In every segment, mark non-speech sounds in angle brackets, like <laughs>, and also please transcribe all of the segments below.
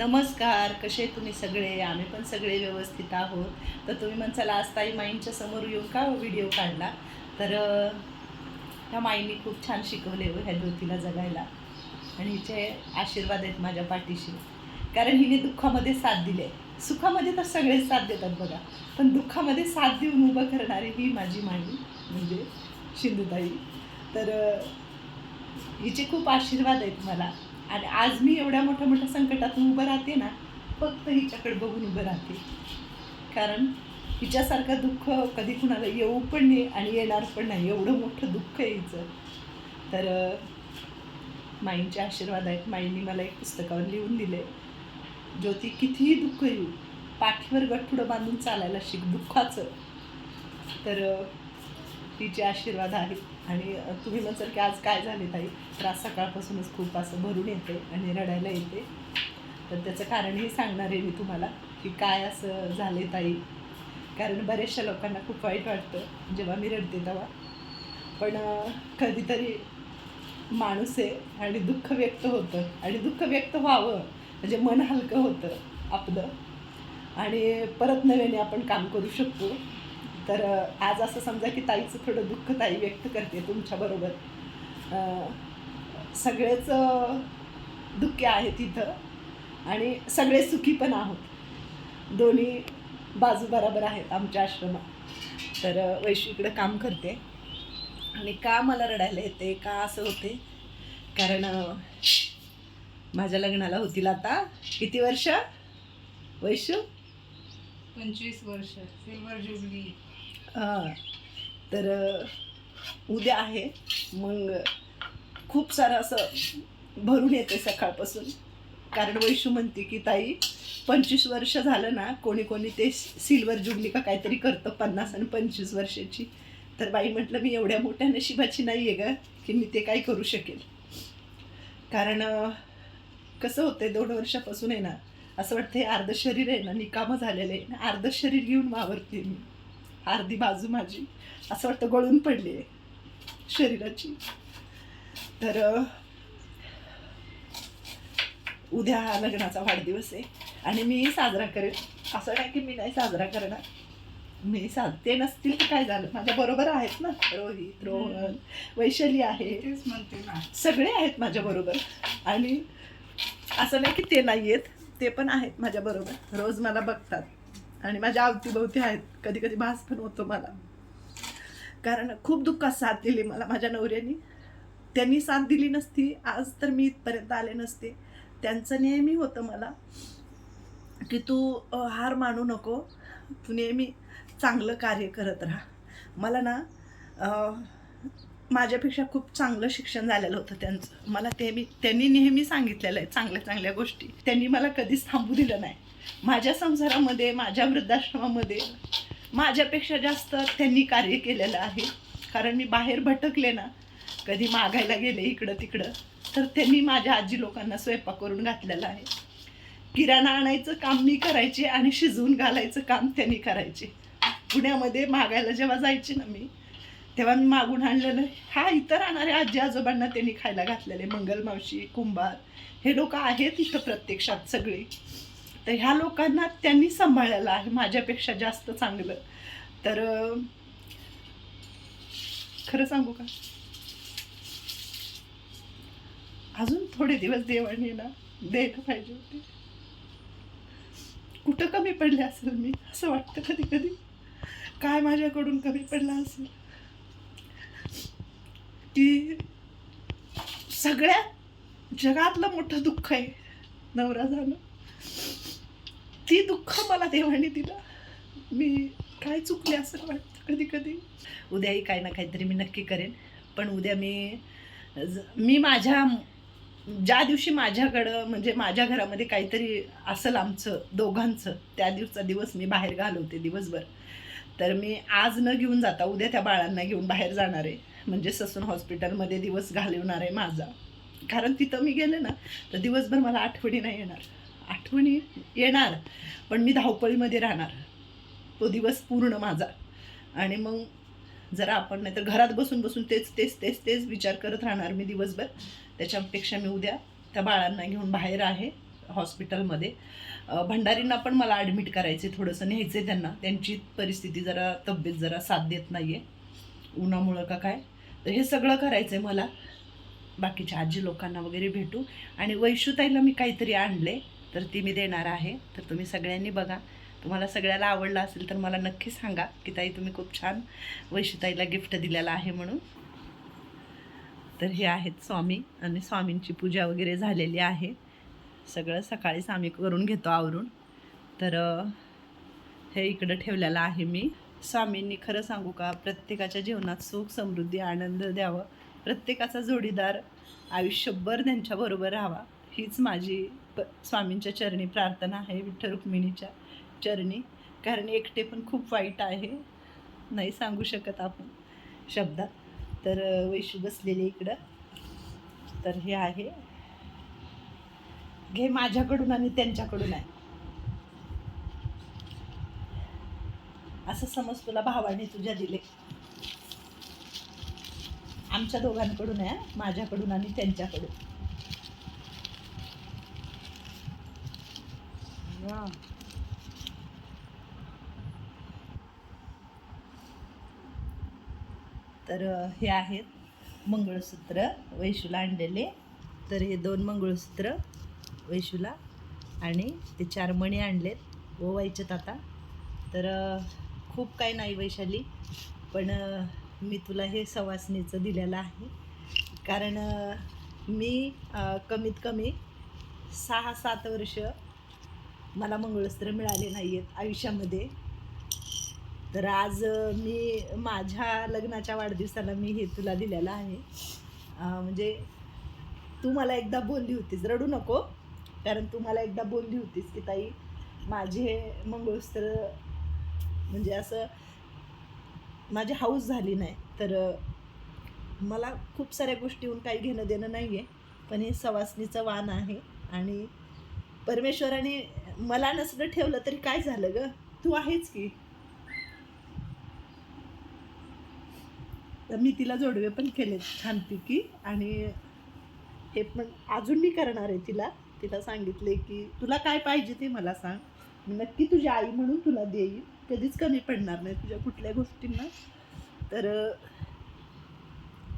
नमस्कार कसे तुम्ही सगळे? आम्ही पण सगळे व्यवस्थित आहोत. तर तुम्ही म्हणसाल आज ताई माईंच्या समोर येऊन का व्हिडिओ काढला? तर ह्या माईंनी खूप छान शिकवले हो ह्या ज्योतीला जगायला. आणि हिचे आशीर्वाद आहेत माझ्या पाठीशी. कारण हिने दुःखामध्ये साथ दिली आहे. सुखामध्ये तर सगळेच साथ देतात बघा. पण दुःखामध्ये साथ देऊन उभं करणारी ही माझी माई म्हणजे सिंधुताई तर हिचे खूप आशीर्वाद आहेत मला. आणि आज मी एवढ्या मोठ्या मोठ्या संकटातून उभं राहते ना फक्त हिच्याकडे बघून उभं राहते. कारण हिच्यासारखं दुःख कधी कुणाला येऊ पण नाही आणि येणार पण नाही. एवढं मोठं दुःख आहे हिचं. तर माईंचे आशीर्वाद आहेत माईंनी मला एक पुस्तकावर लिहून दिले ज्योती कितीही दुःख येऊ पाठीवर गठुडं बांधून चालायला शिक दुःखाचं. तर तिचे आशीर्वाद आहेत. आणि तुम्ही म्हणसाल की आज काय झाले ताई? तर आज सकाळपासूनच खूप असं भरून येते आणि रडायला येते. तर त्याचं कारण हे सांगणार आहे मी तुम्हाला की काय असं झाले ताई. कारण बऱ्याचशा लोकांना खूप वाईट वाटतं जेव्हा मी रडते तेव्हा. पण कधीतरी माणूस आहे आणि दुःख व्यक्त होतं आणि दुःख व्यक्त व्हावं म्हणजे मन हलकं होतं आपलं. आणि परत नव्याने आपण काम करू शकतो. तर आज असं समजा की ताईचं थोडं दुःख ताई व्यक्त करते तुमच्याबरोबर सगळेच दुःखे आहेत इथं आणि सगळे सुखी पण आहोत. दोन्ही बाजू बरोबर आहेत आमच्या आश्रमात. तर वैशी इकडं काम करते आणि का मला रडायला येते का असं होते? कारण माझ्या लग्नाला होतील आता किती वर्ष? वैशू? पंचवीस वर्ष सिल्वर जुबली. हां. तर उद्या आहे. मग खूप सारं असं भरून येते सकाळपासून. कारण वैशू म्हणते की ताई पंचवीस वर्ष झालं ना कोणी कोणी ते सिल्वर जुबली का काहीतरी करतं पन्नास आणि पंचवीस वर्षाची. तर बाई म्हटलं मी एवढ्या मोठ्या नशिबाची नाही आहे ग की मी ते काय करू शकेल. कारण कसं कसं आहे दोन वर्षापासून आहे ना असं वाटतं हे अर्ध शरीर आहे ना निकामं झालेलं आहे. ना अर्ध शरीर घेऊन वावरते मी. अर्धी बाजू माझी. असं वाटतं गळून पडली आहे शरीराची. तर उद्या लग्नाचा वाढदिवस आहे आणि मी साजरा करेन. असं नाही की मी नाही साजरा करणार. मी साज ते नसतील तर काय झालं? माझ्या बरोबर आहेत ना रोहित रोहन वैशाली आहे. सगळे आहेत माझ्याबरोबर आणि असं नाही की ते नाही आहेत ते पण आहेत माझ्याबरोबर रोज मला बघतात. आणि माझ्या अवतीभोवती आहेत. कधी कधी भास पण होतो मला. कारण खूप दुःखात साथ दिली मला माझ्या नवऱ्यानी. त्यांनी साथ दिली नसती. आज तर मी इथपर्यंत आले नसते. त्यांचं नेहमी होतं मला की तू हार मानू नको. तू नेहमी चांगलं कार्य करत राहा. मला ना माझ्यापेक्षा खूप चांगलं शिक्षण झालेलं होतं त्यांचं. मला ते मी त्यांनी नेहमी सांगितलेलं आहे चांगल्या चांगल्या गोष्टी. त्यांनी मला कधीच थांबू दिलं नाही. माझ्या संसारामध्ये माझ्या वृद्धाश्रमामध्ये माझ्यापेक्षा जास्त त्यांनी कार्य केलेलं आहे. कारण मी बाहेर भटकले ना कधी मागायला गेले इकडं तिकडं तर त्यांनी माझ्या आजी लोकांना स्वयंपाक करून घातलेला आहे. किराणा आणायचं काम मी करायचे आणि शिजवून घालायचं काम त्यांनी करायचे. पुण्यामध्ये मागायला जेव्हा जायचे ना मी तेव्हा मी मागून आणलेलं हा इतर राहणाऱ्या आजी आजोबांना त्यांनी खायला घातलेले मंगलमावशी कुंभार हे लोक आहेत इथं प्रत्यक्षात सगळे. तर ह्या लोकांना त्यांनी सांभाळलेलं आहे माझ्यापेक्षा जास्त चांगलं. तर खरं सांगू का? अजून थोडे दिवस देवाने ना द्यायला पाहिजे होते. कुठं कमी पडले असेल मी असं वाटतं कधी कधी. काय माझ्याकडून कमी पडलं असेल? की सगळ्यात जगातलं मोठं दुःख आहे नवरा झालं. ती दुःख मला देवाने दिलं. मी काय चुकले असं वाटतं कधी कधी. उद्याही काही ना काहीतरी मी नक्की करेन. पण उद्या मी ज- मी माझ्या ज्या दिवशी माझ्याकडं म्हणजे माझ्या घरामध्ये काहीतरी असेल आमचं दोघांचं त्या दिवसा दिवस मी बाहेर घालवते दिवसभर. तर मी आज न घेऊन जाता उद्या त्या बाळांना घेऊन बाहेर जाणार आहे. म्हणजे ससून हॉस्पिटलमध्ये दिवस घालवणार आहे माझा. कारण तिथं मी गेले ना तर दिवसभर मला आठवणी नाही येणार. आठवणी येणार पण मी धावपळीमध्ये राहणार. तो दिवस पूर्ण माझा. आणि मग जरा आपण नाहीतर घरात बसून बसून तेच तेच तेच तेच विचार करत राहणार मी दिवसभर. त्याच्यापेक्षा मी उद्या त्या बाळांना घेऊन बाहेर आहे हॉस्पिटलमध्ये. भंडारींना पण मला ॲडमिट करायचे थोडंसं न्यायचं त्यांना. त्यांची परिस्थिती जरा तब्येत जरा साथ देत नाही आहे उन्हामुळं का काय? तर हे सगळं करायचं आहे मला. बाकीच्या आजी लोकांना वगैरे भेटू. आणि वैशुताईला मी काहीतरी आणले तर ती मी देणार आहे. तर तुम्ही सगळ्यांनी बघा. तुम्हाला सगळ्याला आवडलं असेल तर मला नक्की सांगा की ताई तुम्ही खूप छान वैशिताईला गिफ्ट दिलेलं आहे म्हणून. तर हे आहेत स्वामी आणि स्वामींची पूजा वगैरे झालेली आहे. सगळं सकाळीच आम्ही करून घेतो आवरून. तर हे इकडं ठेवलेलं आहे मी. स्वामींनी खरं सांगू का प्रत्येकाच्या जीवनात सुख समृद्धी आनंद द्यावं. प्रत्येकाचा जोडीदार आयुष्यभर त्यांच्याबरोबर राहावा. हीच माझी प स्वामींच्या चरणी प्रार्थना आहे विठ्ठल रुक्मिणीच्या चरणी. कारण एकटे पण खूप वाईट आहे नाही सांगू शकत आपण शब्दात. तर अ, वैशू बसलेली इकडं. तर हे आहे. घे माझ्याकडून आणि त्यांच्याकडून आहे. असं समज तुला भावाने तुझ्या दिले. आमच्या दोघांकडून आहे माझ्याकडून आणि त्यांच्याकडून. या. तर हे आहेत मंगळसूत्र वैशूला आणलेले तर हे दोन मंगळसूत्र वैशूला आणि ते चार मणी आणलेत ओवायचेत आता तर खूप काही नाही वैशाली पण मी तुला हे सवासणीचं दिलेलं आहे कारण मी कमीत कमी सहा सात वर्ष मला मंगळसूत्र मिळाले नाही आहेत आयुष्यामध्ये. तर आज मी माझ्या लग्नाच्या वाढदिवसाला मी हे तुला दिलेलं आहे. म्हणजे तू मला एकदा बोलली होतीस रडू नको. कारण तू मला एकदा बोलली होतीस की ताई माझे मंगळसूत्र म्हणजे असं माझी हाऊस झाली नाही. तर मला खूप साऱ्या गोष्टीहून काही घेणं देणं नाही आहे पण हे सवासणीचं वाण आहे. आणि परमेश्वराने मला नसलं ठेवलं तरी काय झालं ग? तू आहेच की? तर मी तिला जोडवे पण केले छानपैकी आणि हे पण अजून मी करणार आहे तिला. तिला सांगितले की तुला काय पाहिजे ते मला सांग. मी नक्की तुझी आई म्हणून तुला देईन. कधीच कमी पडणार नाही तुझ्या कुठल्या गोष्टींना. तर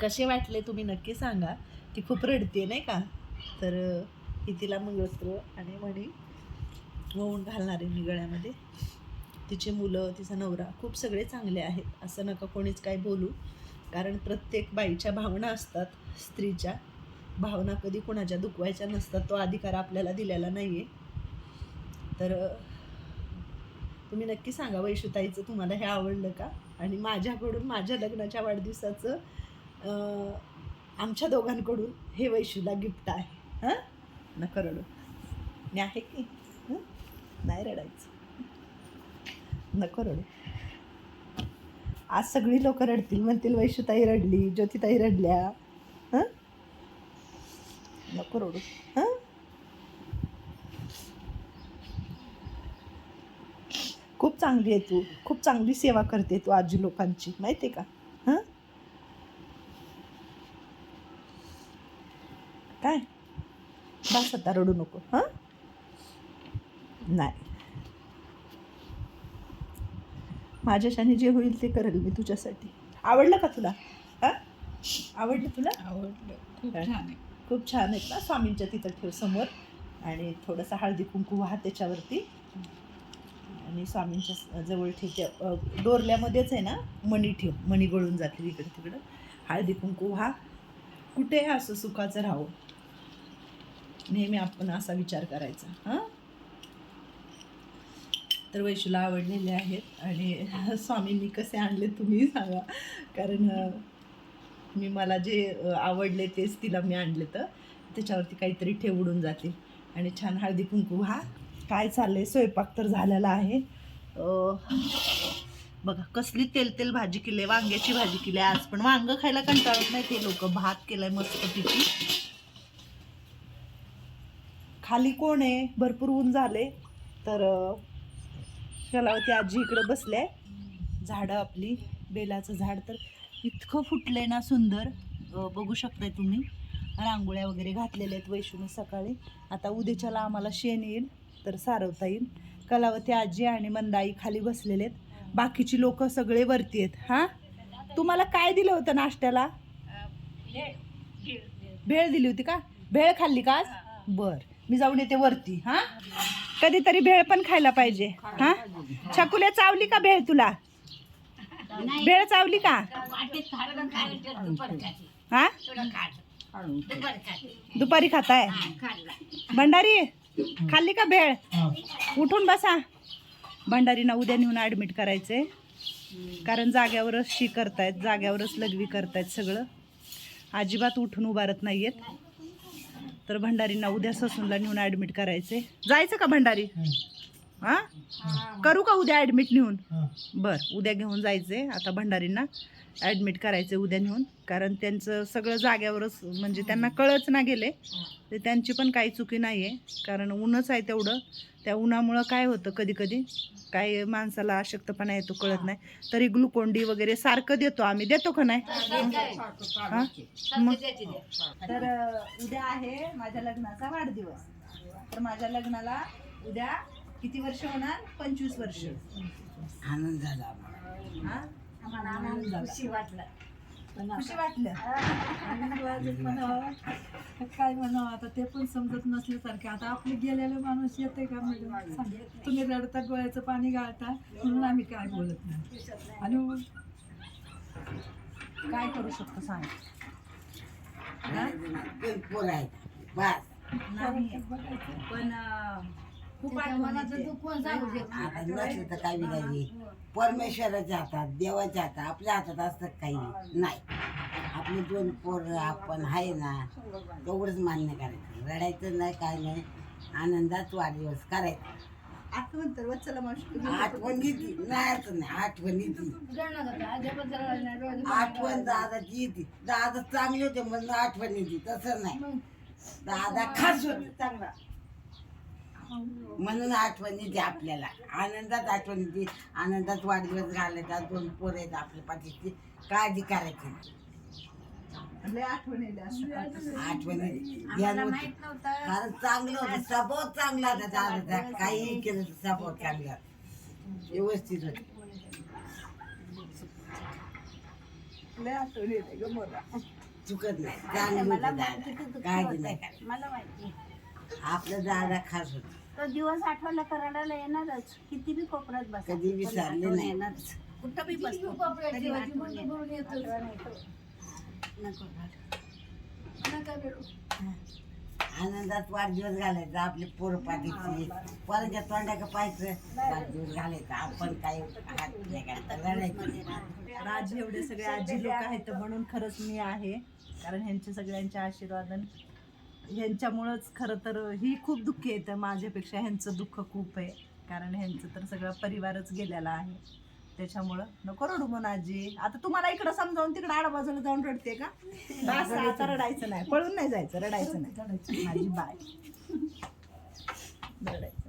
कसे वाटले तुम्ही नक्की सांगा. ती खूप रडते नाही का? तर ही तिला मंगळसूत्र आणि म्हणी वाहून घालणारे निगळ्यामध्ये मी गळ्यामध्ये. तिचे मुलं तिचा नवरा खूप सगळे चांगले आहेत असं नका कोणीच काय बोलू. कारण प्रत्येक बाईच्या भावना असतात स्त्रीच्या. भावना कधी कोणाच्या दुखवायच्या नसतात तो अधिकार आपल्याला दिलेला नाही आहे तर तुम्ही नक्की सांगा वैशुताईचं तुम्हाला हे आवडलं का? आणि माझ्याकडून माझ्या लग्नाच्या वाढदिवसाचं आमच्या दोघांकडून हे वैशूला गिफ्ट आहे. हां? न रडू. मी आहे की? नाही रडायचं. नको रडू. आज सगळी लोक रडतील म्हणतील वैशुताई रडली ज्योतिताई रडल्या. हां? नको रडू. हां? खूप चांगली आहे तू. खूप चांगली सेवा करते तू आजी लोकांची. माहिती आहे का? हां? काय? बस आता रडू नको. हां? नाही. माझ्याशाने जे होईल ते करेल मी तुझ्यासाठी. आवडलं का तुला? हां? आवडलं तुला? आवडलं. खूप? छान आहे. खूप छान आहेत ना स्वामींच्या तिथं ठेव समोर. आणि थोडंसं हळदी कुंकू वाहा त्याच्यावरती. आणि स्वामींच्या जवळ ठेव. दोरल्यामध्येच आहे ना मणी ठेव. मणी गळून जातील इकडे तिकडं. हळदी कुंकू वाहा. कुठे असं सुखाचं राहावं नेहमी आपण असा विचार करायचा. हां? तर वैशूला आवडलेले आहेत आणि <laughs> स्वामींनी कसे आणले तुम्ही सांगा. कारण मी मला जे आवडले तेच तिला मी आणले तर त्याच्यावरती काहीतरी ठेवडून जातील. आणि छान हळदी कुंकू. हा काय चाललंय? स्वयंपाक तर झालेला आहे. बघा कसली तेल तेल भाजी केली वांग्याची भाजी केली आज. पण वांग खायला कंटाळत नाही ते लोक. भात केलाय मस्तपैकी. खाली कोण आहे? भरपूर ऊन झाले तर कलावती आजी इकडं बसल्या. झाडं आपली बेलाचं झाड तर इतकं फुटलंय ना सुंदर. बघू शकताय तुम्ही. रांगोळ्या वगैरे घातलेल्या आहेत वैशूने सकाळी. आता उद्याच्याला आम्हाला शेण येईल तर सारवता येईल. कलावती आजी आणि मंदाई खाली बसलेले आहेत. बाकीची लोक सगळे वरती आहेत. हां? तुम्हाला काय दिलं होतं नाश्त्याला? भेळ. दिली होती का? भेळ खाल्ली का आज? बर. मी जाऊन येते वरती हा? कधीतरी भेळ पण खायला पाहिजे हा? छकुल्या चावली का भेळ तुला? भेळ चावली का? हा? दुपारी खाताय? भंडारी खाल्ली का भेळ? उठून बसा. भंडारीना उद्या नेऊन ऍडमिट करायचंय. कारण जाग्यावरच शी करतायत जाग्यावरच लघवी करतायत सगळं. अजिबात उठून उभारत नाहीयेत. तर भंडारींना उद्या ससूनला नेऊन ऍडमिट करायचे जायचं का भंडारी? हा. करू का उद्या ऍडमिट नेऊन? बर उद्या घेऊन जायचे आता भंडारींना ऍडमिट करायचे उद्या नेऊन. कारण त्यांचं सगळं जाग्यावरच म्हणजे त्यांना कळच ना गेले. ते त्यांची पण काही चुकी नाही आहे कारण ऊनच आहे तेवढं. त्या उन्हामुळं काय होतं कधी कधी काय माणसाला अशक्तपणा येतो कळत नाही. तरी ग्लुकोंडी वगैरे सारखं देतो आम्ही. देतो का नाही? हा? मग? तर उद्या आहे माझ्या लग्नाचा वाढदिवस. तर माझ्या लग्नाला उद्या किती वर्ष होणार? पंचवीस वर्ष. आनंद झाला आम्हाला. हा? खुशी वाटलं. खुशी वाटलं. काय म्हणावं आता? ते पण समजत नसल्यासारखे. आता आपले गेलेले माणूस येते का मॅडम? सांगा. तुम्ही रडता डोळ्याचं पाणी गाळता म्हणून आम्ही काय बोलत नाही. आणि मग काय करू शकतो सांग? नाही. पण अ, खूप आठवण येते. आता नसलं तर काय विधायची परमेश्वराच्या हातात देवाच्या हातात आपल्या हातात असतं काही नाही. आपले दोन पोरं आपण आहे ना तेवढंच मान्य करायचं. रडायचं नाही काय नाही. आनंदात वाढदिवस करायचा. आठवण तर वत्सला मावशी आठवण येते. नाही असं नाही आठवण येते. आठवण दादाची येते. दादा चांगले होते म्हणून आठवण येते. तसं नाही. दादा खास होते. चांगला. म्हणून आठवण येते आपल्याला. आनंदात आठवण येते. आनंदात वाढदिवस घालायचा. दोन पोरं आहेत आपल्या पाठीची काळजी करायची नाही. लय आठवण असं आठवण. कारण चांगलं होतं. स्वभाव चांगला होता दादाचा काही केलं तर स्वभाव चांगला. व्यवस्थित होते. लय आठवण येते ग मला. चुकत नाही. चांगलं होतं दादा. काळजी नाही करायची मला माहिती. आपलं दादा खास होतं. तो दिवस आठवला करायला येणारच. किती बी कोपऱ्यात बस. कधी विसरले नाही. येणारच. कुठं बी बसतो. तरी आठवण येते. आठवण येते. नको आनंदात वाढदिवस घालायचा आपली पोर पाठीची. पोरांच्या तोंडाकडे पाहायचं वाढदिवस घालायचा. आपण काही राज एवढे सगळे आजी लोक आहेत म्हणून खरंच मी आहे. कारण ह्यांचे सगळ्यांचे आशीर्वादन ह्यांच्यामुळंच खरं तर ही खूप दुःखी येतं माझ्यापेक्षा ह्यांचं दुःख खूप आहे. कारण ह्यांचं तर सगळा परिवारच गेलेला आहे. त्याच्यामुळं नको रडू म्हणून आजी. आता तुम्हाला इकडं समजावून तिकडं आडबाजूला जाऊन रडते का? बस आता रडायचं नाही. पळून नाही जायचं रडायचं नाही. माझी बाय. रडायचं.